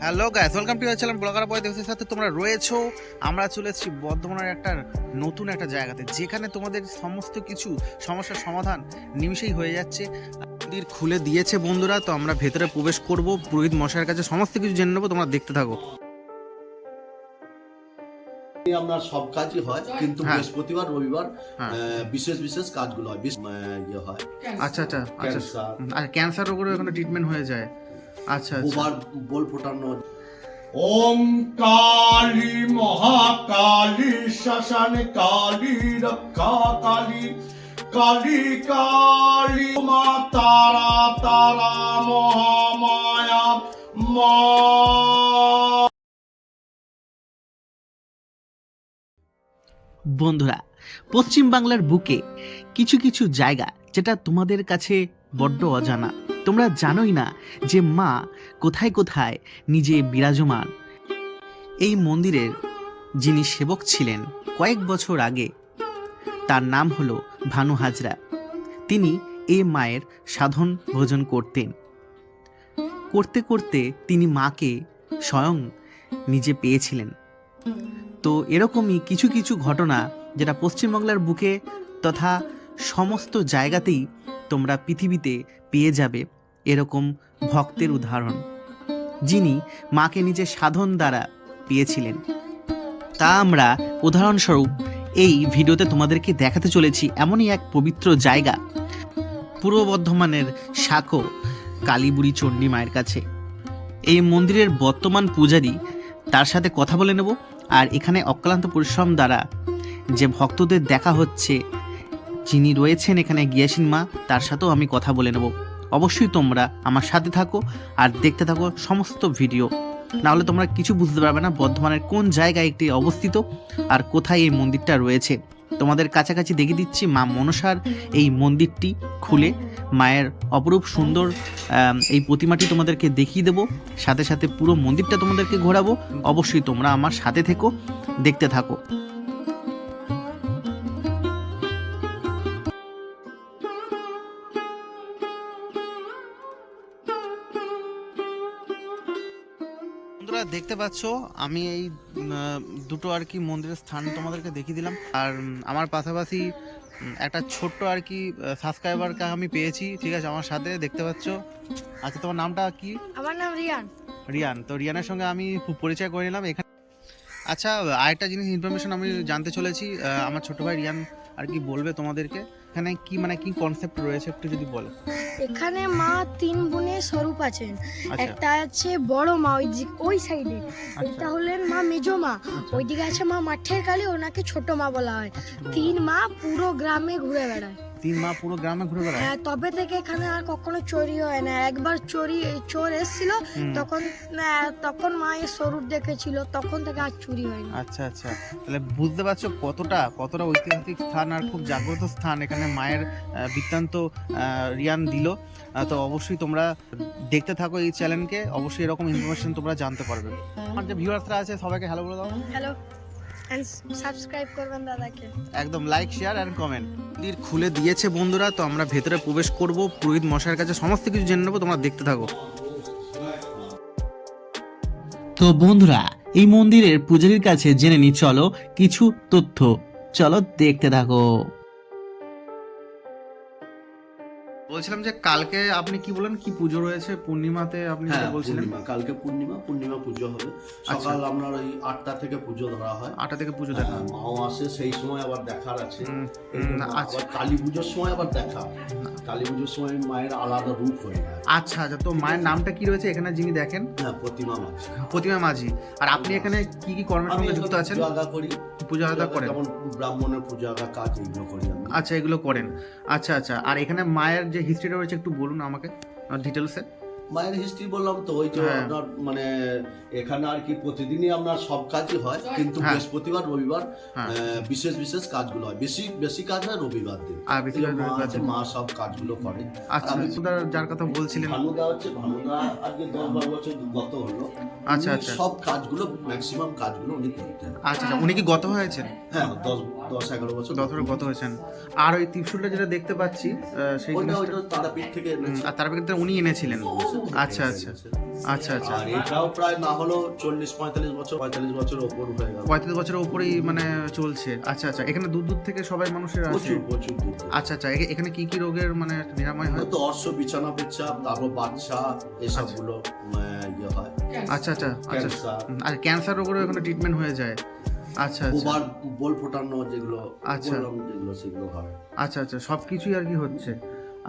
Hello guys welcome to channel blogger boy দেশের সাথে তোমরা রয়েছো। আমরা চলে এসেছি বর্ধমানের একটা নতুন একটা জায়গাতে যেখানে তোমাদের সমস্ত কিছু সমস্যার সমাধান নিমিষেই হয়ে যাচ্ছে। মন্দির খুলে দিয়েছে বন্ধুরা তো আমরা ভেতরে প্রবেশ করব। পুরোহিত মশাইয়ের কাছে সমস্ত কিছু জেনে নেব তোমরা দেখতে থাকো। আপনার সব কাজই হয় কিন্তু হ্যাঁ। বৃহস্পতিবার রবিবার হ্যাঁ। বিশেষ বিশেষ কাজগুলো হয়। বিশ- ইয়ে হয়। আচ্ছা আচ্ছা আচ্ছা। আর ক্যান্সার রোগেরও এখানে ট্রিটমেন্ট হয়ে যায়। আচ্ছা আচ্ছা। বোবার বোল ফোটানো। ওম কালী মহাকালী শ্মশান কালী রক্ষা কালী কালী কালী মা তারা তারা মহামায়া মা। বন্ধুরা পশ্চিম বাংলার বুকে কিছু কিছু জায়গা যেটা তোমাদের কাছে বড্ড অজানা। তোমরা জানোই না যে মা কোথায় কোথায় নিজে বিরাজমান। এই মন্দিরের যিনি সেবক ছিলেন কয়েক বছর আগে, তার নাম হলো ভানু হাজরা। তিনি এ মায়ের সাধন ভোজন করতেন। করতে করতে তিনি মাকে স্বয়ং নিজে পেয়েছিলেন। তো এরকমই কিছু কিছু ঘটনা যেটা পশ্চিমবাংলার বুকে তথা সমস্ত জায়গাতেই তোমরা পৃথিবীতে পেয়ে যাবে এরকম ভক্তের উদাহরণ। যিনি মাকে নিজের সাধন দ্বারা পেয়েছিলেন। তা আমরা উদাহরণস্বরূপ এই ভিডিওতে তোমাদেরকে দেখাতে চলেছি এমনই এক পবিত্র জায়গা পূর্ব বর্ধমানের শাখো কালীবুড়ি চণ্ডী মায়ের কাছে। এই মন্দিরের বর্তমান পূজারী তার সাথে কথা বলে নেব আর এখানে অক্লান্ত পরিশ্রম দ্বারা যে ভক্তদের দেখা হচ্ছে যিনি রয়েছেন এখানে গিয়াসিন মা, তার সাথেও আমি কথা বলে নেব। অবশ্যই তোমরা আমার সাথে থাকো আর দেখতে থাকো সমস্ত ভিডিও। নাহলে তোমরা কিছু বুঝতে পারবে না বর্ধমানের কোন জায়গায় একটি অবস্থিত আর কোথায় এই মন্দিরটা রয়েছে। তোমাদের কাছাকাছি দেখে দিচ্ছি মা মনসার এই মন্দিরটি খুলে। মায়ের অপরূপ সুন্দর এই প্রতিমাটি তোমাদেরকে দেখিয়ে দেবো। সাথে সাথে পুরো মন্দিরটা তোমাদেরকে ঘোরাবো। অবশ্যই তোমরা আমার সাথে থেকো, দেখতে থাকো। পাচ্ছ আমি এই দুটো আর কি মন্দিরের স্থান তোমাদেরকে দেখিয়ে দিলাম। আর আমার পাশাপাশি একটা ছোট্ট আর কি সাবস্ক্রাইবারকে আমি পেয়েছি ঠিক আছে আমার সাথে দেখতে পাচ্ছ। আচ্ছা তোমার নামটা কি? আমার নাম রিয়ান। রিয়ান তো রিয়ানের সঙ্গে আমি পরিচয় করে নিলাম এখানে। আচ্ছা আরেকটা জিনিস ইনফরমেশন আমি জানতে চলেছি আমার ছোট ভাই রিয়ান আর কি বলবে তোমাদেরকে। এখানে কি মানে কি কনসেপ্ট রয়েছে একটু যদি বলো? এখানে মা তিন বোনের স্বরূপ আছেন। আচ্ছা। একটা আছে বড় মা ওই দিক- ওই সাইডে আচ্ছা। এটা হলেন মা মেজো মা। আচ্ছা, ওইদিকে আছে মা মাঠের কালী ওনাকে ছোট মা বলা হয়। তিন মা পুরো গ্রামে ঘুরে বেড়ায়। তিন মা পুরো গ্রামে ঘুরে বেড়ায়? হ্যাঁ, তবে থেকে এখানে আর কখনো চুরি হয় না। একবার চুরি চোর এসেছিল। তখন তখন মায়ের স্বরূপ দেখেছিল তখন থেকে আর চুরি হয়নি। আচ্ছা আচ্ছা। তাহলে বুঝতে পারছ কতটা কতটা ঐতিহাসিক স্থান আর খুব জাগ্রত স্থান এখানে মায়ের বৃত্তান্ত রিয়ান দিল। তো অবশ্যই তোমরা দেখতে থাকো এই চ্যানেলকে অবশ্যই এরকম ইনফরমেশন তোমরা জানতে পারবে। আমার যে ভিউয়ার্সরা আছে সবাইকে হ্যালো বলে দাও। হ্যালো সাবস্ক্রাইব করবেন দাদাকে। একদম লাইক শেয়ার অ্যান্ড কমেন্ট মন্দির খুলে দিয়েছে বন্ধুরা, তো আমরা ভেতরে প্রবেশ করব। পুরোহিত মশাইয়ের কাছে সমস্ত কিছু জেনে নেব, তোমরা দেখতে থাকো। তো বন্ধুরা, এই মন্দিরের পূজারীর কাছে জেনে নি, চলো কিছু তথ্য। চলো দেখতে থাকো। বলছিলাম যে কালকে আপনি কি বলেন? কি পুজো রয়েছে? পূর্ণিমাতে আপনি হ্যাঁ যেটা বলছিলেন। পূর্ণিমা কালকে পূর্ণিমা পূর্ণিমা পুজো হবে। আচ্ছা। সকাল আপনার ওই আটটা থেকে পুজো ধরা হয়। আটটা থেকে পুজো দেখা হ্যাঁ, মাও আসে সেই সময় আবার দেখার আছে। আচ্ছা। আবার কালী পুজোর সময় আবার দেখা। কালী পুজোর সময় মায়ের আলাদা রূপ হয়ে যায়। আচ্ছা আচ্ছা। তো মায়ের নামটা কি রয়েছে? এখানে যিনি দেখেন? হ্যাঁ প্রতিমা মাছ প্রতিমা মাঝি আর আপনি এখানে কি কি কর্মের সঙ্গে যুক্ত আছেন? পূজা আগা করি। পূজা আদা করেন? যেমন ব্রাহ্মণের পূজা আগা কাজ এগুলো করি আচ্ছা এগুলো করেন। আচ্ছা আচ্ছা। আর এখানে মায়ের যে হিস্ট্রিটা রয়েছে একটু বলুন আমাকে ডিটেলসে মায়ের হিস্ট্রি বললাম তো ওই যে হ্যাঁ। আপনার মানে এখানে আর কি প্রতিদিনই আপনার সব কাজই হয় কিন্তু হ্যাঁ। বৃহস্পতিবার রবিবার হ্যাঁ। বিশেষ বিশেষ কাজগুলো হয়। বেশি বেশি কাজ হয় রবিবার দিন। আর বেশি মা আছে, মা সব কাজগুলো করে। আচ্ছা আচ্ছা, যার কথা বলছিলেন। ভানুদা হচ্ছে ভানুদা আজকে দশ বারো বছর গত হলো। আচ্ছা, আচ্ছা। সব কাজগুলো ম্যাক্সিমাম কাজগুলো উনি করতেন আচ্ছা আচ্ছা উনি কি গত হয়েছেন? হ্যাঁ দশ দশ এগারো বছর দশ গত হয়েছেন। আর ওই ত্রিশুলটা যেটা দেখতে পাচ্ছি আহ, সেই তারাপীঠ থেকে আর তার ভিতরে উনি এনেছিলেন। আচ্ছা, আচ্ছা। আচ্ছা আচ্ছা। আর এটাও প্রায় না হলো চল্লিশ পঁয়তাল্লিশ বছর পঁয়তাল্লিশ বছর ওপর হয়ে গেল। পঁয়ত্রিশ বছরের উপরেই মানে চলছে। আচ্ছা আচ্ছা। এখানে দূর দূর থেকে সবাই মানুষের আসে প্রচুর প্রচুর দূর দূর। আচ্ছা আচ্ছা। এ- এখানে কি কি রোগের মানে নিরাময় হয়? তো অর্শ বিছানা পেচ্ছাপ তারপর বাচ্চা এসবগুলো আহ, ইয়ে হয়। আচ্ছা আচ্ছা আচ্ছা। ক্যান্সার। হুম, আর ক্যান্সার রোগেরও এখানে ট্রিটমেন্ট হয়ে যায়। আচ্ছা আচ্ছা। ওভার বল ফোটানো যেগুলো আচ্ছা। বললাম যেগুলো সেগুলো হয়। আচ্ছা আচ্ছা। সব কিছুই আর কি হচ্ছে?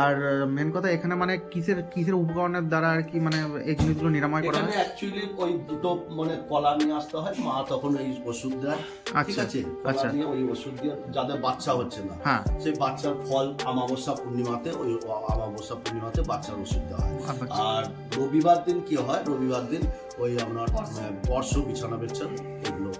আর মেন কথা এখানে মানে কিসের কিসের উপকরণের দ্বারা আর কি মানে এই জিনিসগুলো নিরাময় করা হয় অ্যাকচুয়ালি ওই দুটো মানে কলা নিয়ে আসতে হয় মা তখন এই ওষুধ দেয় ঠিক আচ্ছা আছে আচ্ছা। নিয়ে ওই ওষুধ দিয়ে যাদের বাচ্চা হচ্ছে না হ্যাঁ সেই বাচ্চার ফল আমাবস্যা পূর্ণিমাতে ওই আমাবস্যা পূর্ণিমাতে বাচ্চার ওষুধ দেওয়া হয় আচ্ছা। আর রবিবার দিন কি হয় রবিবার দিন ওই আপনার বর্ষ বিছানা বেচ্ছান এগুলো।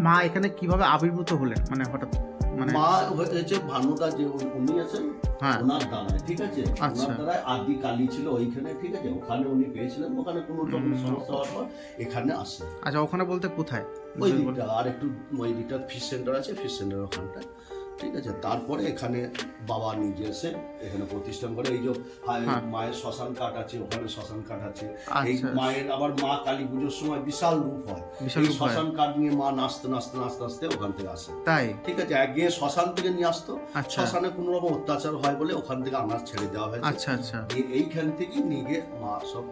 মা এখানে কীভাবে আবির্ভূত হলেন? মানে হঠাৎ মানে মা হয়েছে ভানুদা যে উনি- আছেন হ্যাঁ। ওনার দ্বারায় ঠিক আছে? আচ্ছা। ওনার দ্বারায় আদি কালী ছিল ওইখানে ঠিক আছে? ওখানে উনি পেয়েছিলেন ওখানে কোনো রকম সমস্যা হওয়ার পর এখানে আসে আচ্ছা ওখানে বলতে কোথায়? ওই দিকটা আর একটু ওই দিকটা ফিশ সেন্টার আছে ফিশ সেন্টার ওখানটা ঠিক আছে? তারপরে এখানে বাবা নিজে এসে এখানে প্রতিষ্ঠান করে এই যে হ্যাঁ। মায়ের শ্মশান কাঠ আছে ওখানে শ্মশান কাঠ আছে। এই আচ্ছা। মায়ের আবার মা কালী পুজোর সময় বিশাল রূপ হয়। এই শ্মশান কাঠ নিয়ে মা নাচতে নাচতে নাচতে নাচতে ওখান থেকে আসে। তাই? ঠিক আছে? এক শ্মশান থেকে নিয়ে আসতো। আচ্ছা। শ্মশানে কোনো রকম অত্যাচার হয় বলে ওখান থেকে আনাজ ছেড়ে দেওয়া হয়েছে। আচ্ছা আচ্ছা। এইখান থেকে নিয়ে মা সব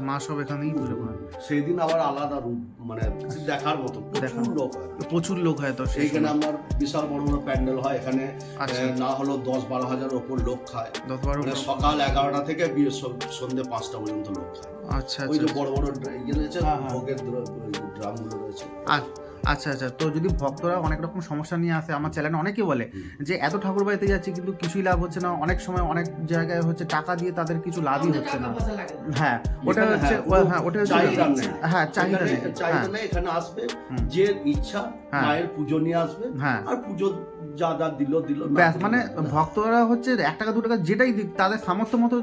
মা সব এখানেই পুজো করেন সেই দিন আবার আলাদা রূপ মানে দেখার মতো প্রচুর লোক হয়। প্রচুর লোক হয় তো সেইখানে আমার বিশাল বড় বড় প্যান্ডেল হয় এখানে আচ্ছা। না হলো দশ বারো হাজার ওপর লোক খায়। মানে সকাল এগারোটা থেকে সন্ধে পাঁচটা পর্যন্ত লোক খায়। আচ্ছা ওই যে আচ্ছা। বড় বড় ইয়ে রয়েছে হ্যাঁ, হ্যাঁ। ভোগের ড্রাম রয়েছে। আ- আচ্ছা আচ্ছা। তো যদি ভক্তরা অনেক রকম সমস্যা নিয়ে আসে আমার চ্যানেলে অনেকে বলে যে এত ঠাকুর বাড়িতে যাচ্ছি কিন্তু কিছুই লাভ হচ্ছে না। অনেক সময় অনেক জায়গায় হচ্ছে টাকা দিয়ে তাদের কিছু লাভই হচ্ছে না। হ্যাঁ ওটা হচ্ছে হ্যাঁ, হ্যাঁ ওটা হচ্ছে হ্যাঁ চাহিদা নেই। চাহিদা হ্যাঁ। নেই এখানে আসবে যে ইচ্ছা হ্যাঁ। মায়ের পুজো নিয়ে আসবে হ্যাঁ। আর পুজো যা যা দিল দিল ব্যাস মানে ভক্তরা হচ্ছে এক টাকা দু টাকা যেটাই দিক তাদের সামর্থ্য মতো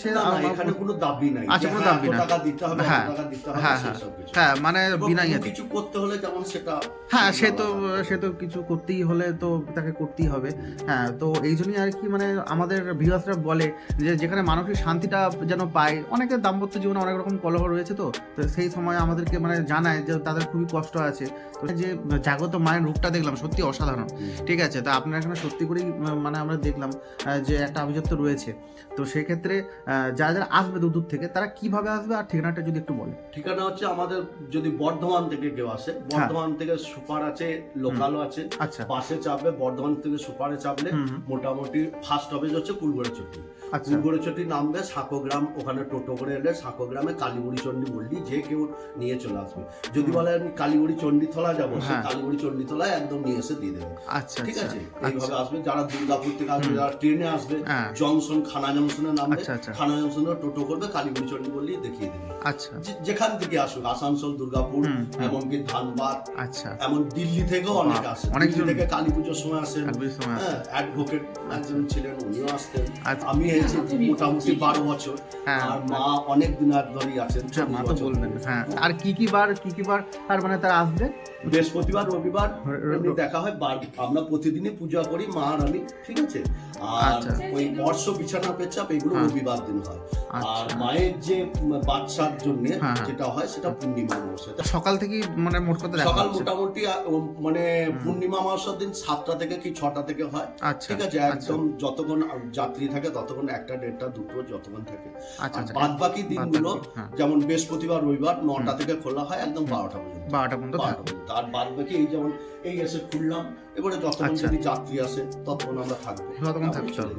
সে না, না, এখানে কোনো দাবি নাই আচ্ছা, কোনো হ্যাঁ, দাবি। টাকা দিতে হবে হ্যাঁ, টাকা দিতে হবে হ্যাঁ, হ্যাঁ। হ্যাঁ মানে বিনা কোনো কিছু করতে হলে যেমন সেটা হ্যাঁ সে তো সে তো কিছু করতেই হলে তো তাকে করতেই হবে। হ্যাঁ তো এই জন্যই আর কি মানে আমাদের ভিউয়ার্সরা বলে যে যেখানে মানসিক শান্তিটা যেন পায় অনেকের দাম্পত্য জীবনে অনেক রকম কলহ রয়েছে তো তো সেই সময় আমাদেরকে মানে জানায় যে তাদের খুবই কষ্ট আছে। তো যে জাগত মায়ের রূপটা দেখলাম সত্যি অসাধারণ। ঠিক আছে? তা আপনার এখানে সত্যি করেই মানে আমরা দেখলাম যে একটা আভিজাত্য রয়েছে। তো সেক্ষেত্রে যারা যারা আসবে দূর দূর থেকে তারা কীভাবে আসবে আর ঠিকানাটা যদি একটু বলে ঠিকানা হচ্ছে আমাদের যদি বর্ধমান থেকে কেউ আসে বর্ধমান থেকে সুপার আছে লোকালও আছে আচ্ছা। বাসে চাপবে বর্ধমান থেকে সুপারে চাপলে মোটামুটি ফার্স্ট অফিস হচ্ছে কুলগড়েচটি। আচ্ছা। কুলগড়েচটি নামবে সাঁকোগ্রাম ওখানে টোটো করে এলে সাঁকোগ্রামে কালীগুড়ি চণ্ডী বললি যে কেউ নিয়ে চলে আসবে। যদি হুম। বলে আমি কালীগুড়ি চণ্ডীতলা যাব হ্যাঁ। কালীগুড়ি চণ্ডীতলায় একদম নিয়ে এসে দিয়ে দেবে। আচ্ছা ঠিক আচ্ছা। আছে। আচ্ছা। এইভাবে আসবে যারা দুর্গাপুর থেকে আসবে যারা ট্রেনে আসবে হ্যাঁ। জংশন খানা জংশনে নামবে আচ্ছা আচ্ছা। খানা জংশনে টোটো করবে কালীগুড়ি দেখিয়ে দেবে। আচ্ছা। যেখান থেকে আসুক আসানসোল দুর্গাপুর। এমনকি ধানবাদ আচ্ছা। এমন দিল্লি থেকেও অনেকে আসে দিল্লি থেকে কালী পুজোর সময় আসেন। হ্যাঁ অ্যাডভোকেট একজন ছিলেন উনিও আসতেন। আচ্ছা। আমি এসেছি মোটামুটি বারো বছর। হ্যাঁ। আর মা অনেক দিন আগ ধরেই আছেন আচ্ছা মা তো বলবেন হ্যাঁ। আর কি কি বার কি কি বার আর মানে তারা আসবে? বৃহস্পতিবার রবিবার দেখা হয় বার- আমরা প্রতিদিনই পূজা করি মা আর আমি ঠিক আছে? আর আচ্ছা। ওই বর্ষ বিছানা পেচাপ এগুলো হ্যাঁ। রবিবার দিন হয়। আর আচ্ছা। মায়ের যে বাচ্চার জন্য হ্যাঁ, হ্যাঁ। যেটা হয় সেটা পূর্ণিমা অমাবস্যা। সকাল থেকে মানে মোট কথা সকাল মোটামুটি মানে পূর্ণিমা অমাবস্যার দিন সাতটা থেকে কি ছটা থেকে হয় আচ্ছা ঠিক আছে? একদম যতক্ষণ যাত্রী থাকে ততক্ষণ একটা দেড়টা দুটো যতক্ষণ থাকে। বাদ বাকি দিনগুলো যেমন বৃহস্পতিবার রবিবার নটা থেকে খোলা হয় একদম। বারোটা পর্যন্ত। বারোটা পর্যন্ত বারোটা পর্যন্ত। আর বাদ বাকি এই যেমন এই এসে খুললাম এবারে যতক্ষণ আচ্ছা। যদি যাত্রী আসে ততক্ষণ আমরা থাকব। ততক্ষণ। যাব।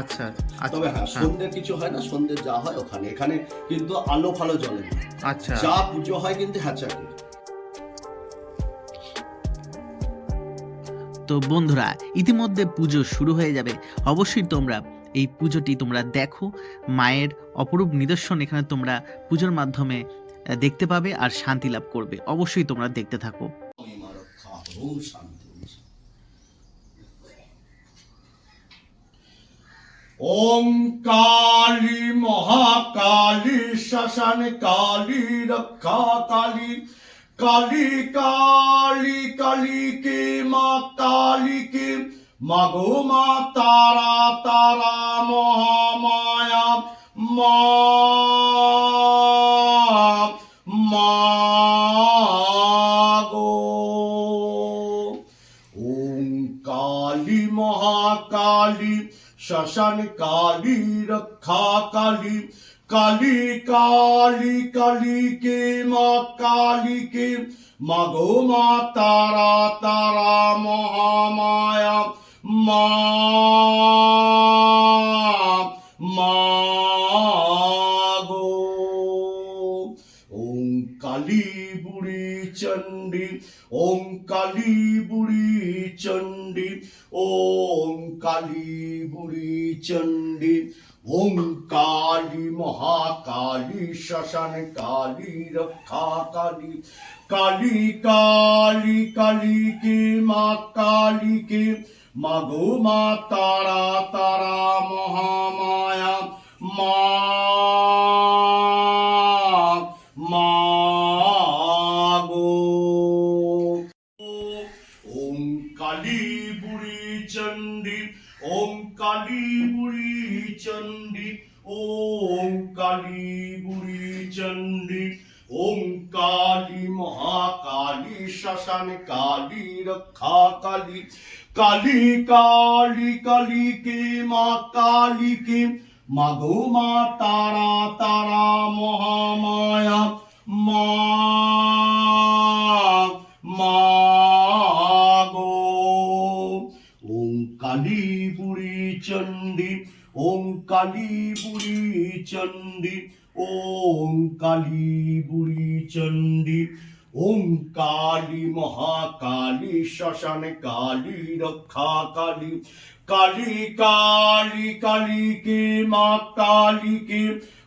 আচ্ছা আচ্ছা তবে হ্যাঁ হ্যাঁ, সন্ধ্যে কিছু হয় না সন্ধ্যে যা হয় ওখানে। এখানে কিন্তু আলো ফালো জ্বলে আচ্ছা। যা পুজো হয় কিন্তু হ্যাচাকে তো বন্ধুরা ইতিমধ্যে পুজো শুরু হয়ে যাবে। অবশ্যই তোমরা এই পুজোটি তোমরা দেখো। মায়ের অপরূপ নিদর্শন এখানে তোমরা পুজোর মাধ্যমে দেখতে পাবে আর শান্তি লাভ করবে। অবশ্যই তোমরা দেখতে থাকো মহিমা রক্ষা ওম কালী মহাকালী শাসন কালী রক্ষা কালী কালী কালী কালী কে মা কালী কে মাগো মা তারা তারা মহামায়া মা শ্মশান কালী, রক্ষা কালী কালী কালী কালী কে মা কালী কে? মাগো মা, তারা তারা, মহামায়া, মা চণ্ডী ওম কালী মহাকালী শ্মশান কালী রক্ষা কালী কালী কালী কালী কে মা কালী কে মাগো মা তারা তারা মহামায়া মা মা শ্মশান কালী রক্ষা, কালী কালী কালী কালী কে মা, কালী কে? মাগো মা, তারা তারা, মহামায়া, মা গো। ওম কালী বুড়ি চণ্ডী ওম কালী বুড়ি চণ্ডী ওম কালী বুড়ি চণ্ডী। ওম কালী মহাকালী শ্মশান কালী রক্ষা কালী কালী কালী কালী কে মা কালী কে,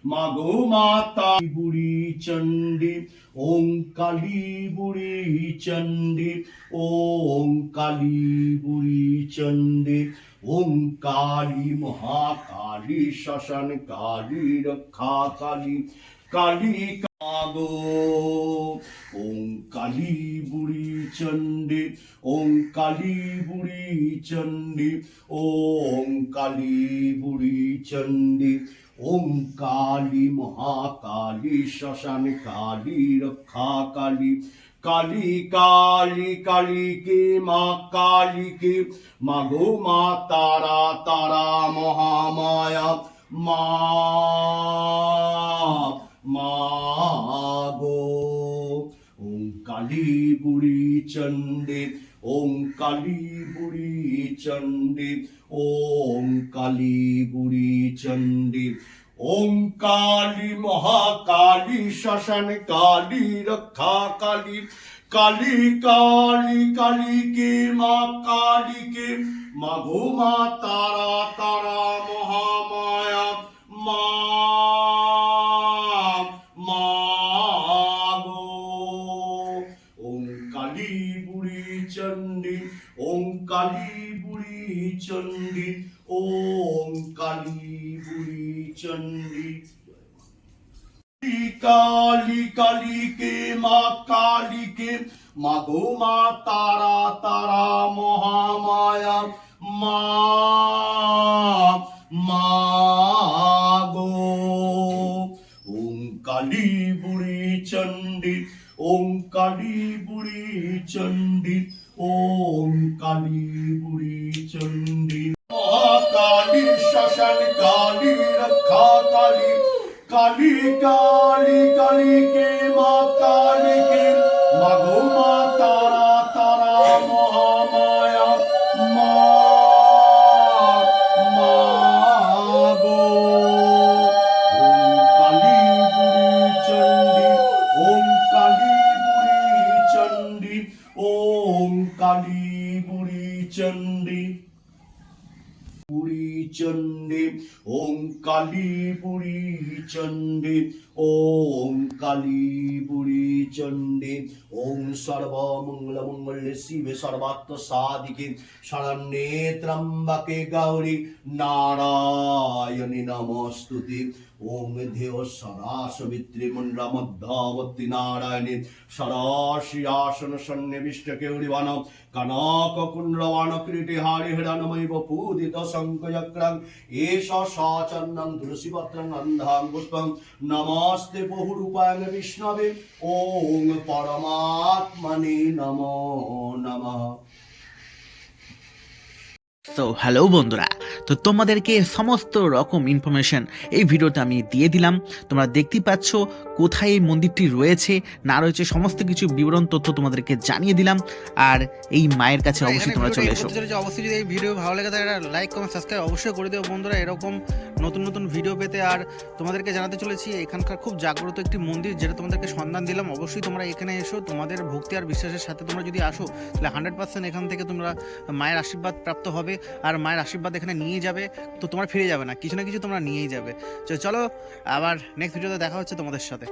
মাগো মাতা বুড়ি চণ্ডী ওম কালী বুড়ি চণ্ডী ওম কালী বুড়ি চণ্ডী ওম কালী মহাকালী শ্মশান কালী রক্ষা কালী কালী কাগো ওম কালী বুড়ি চণ্ডী, ওম কালী বুড়ি চণ্ডী, ওম কালী বুড়ি চণ্ডী, ওম কালী মহাকালী শ্মশান কালী রক্ষা কালী। কালী কালী কালী কে মা কালী কে, মাগো মা তারা তারা মহামায়া মা। মা গো ওম কালী বুড়ি চণ্ডী ওম কালী বুড়ি চণ্ডী ওম কালী বুড়ি চণ্ডী ওম কালী মহাকালী শ্মশান কালী রক্ষা কালী কালী কালী কালী কে মা কালী কে মাগো মা তারা তারা মহামায়া মা মা ওম কালী বুড়ি চণ্ডী ওম কালী বুড়ি চণ্ডী কালী কালী কে মা কালী কে মাগো মা তারা তারা মহামায়া মা মা গো ওম কালী বুড়ি চণ্ডী ওম কালী বুড়ি চণ্ডী ওম কালী পুরী চণ্ডী মহাকালী শাসন কালী রক্ষা কালী কালী কালী কালী কে চণ্ডী। পুরী চণ্ডী, ওম কালী বুড়ি চণ্ডী, ওম কালী বুড়ি চণ্ডী। ওম সর্বমঙ্গল মঙ্গলে শিবে সর্বাত্ম সাধিকে, শরণ্যে ত্রম্বকে গৌরী নারায়ণী নমস্তুতে। ওম ধেয় সদা সবিত্রী মুন্ডা মধ্যাবর্তী নারায়ণী সরাশিয়াসন সন্নিবিষ্ট কেউরিবান কনক কুণ্ডলবান কীর্তি হারি হিরণমৈব পূদিত শঙ্কচক্রং এষ সচন্নং তুলসীপত্রং গন্ধাং পুষ্পং নমস্তে বহুরূপায় বিষ্ণবে ওম পরমাত্মনে নমো নমঃ তো হ্যালো বন্ধুরা তো তোমাদেরকে সমস্ত রকম ইনফরমেশন এই ভিডিওটা আমি দিয়ে দিলাম। তোমরা দেখতেই পাচ্ছ কোথায় এই মন্দিরটি রয়েছে না রয়েছে সমস্ত কিছু বিবরণ তথ্য তোমাদেরকে জানিয়ে দিলাম। আর এই মায়ের কাছে অবশ্যই তোমরা চলে এসো। অবশ্যই যদি এই ভিডিও ভালো লাগে তাহলে লাইক কমেন্ট সাবস্ক্রাইব অবশ্যই করে দেবো বন্ধুরা। এরকম নতুন নতুন ভিডিও পেতে আর তোমাদেরকে জানাতে চলেছি এখানকার খুব জাগ্রত একটি মন্দির যেটা তোমাদেরকে সন্ধান দিলাম। অবশ্যই তোমরা এখানে এসো তোমাদের ভক্তি আর বিশ্বাসের সাথে তোমরা যদি আসো তাহলে হান্ড্রেড পার্সেন্ট এখান থেকে তোমরা মায়ের আশীর্বাদ প্রাপ্ত হবে। আর মায়ের আশীর্বাদ এখানে নিয়ে যাবে তো তোমরা ফিরে যাবে না কিছু না কিছু তোমরা নিয়েই যাবে। তো চলো আবার নেক্সট ভিডিওতে দেখা হচ্ছে তোমাদের সাথে।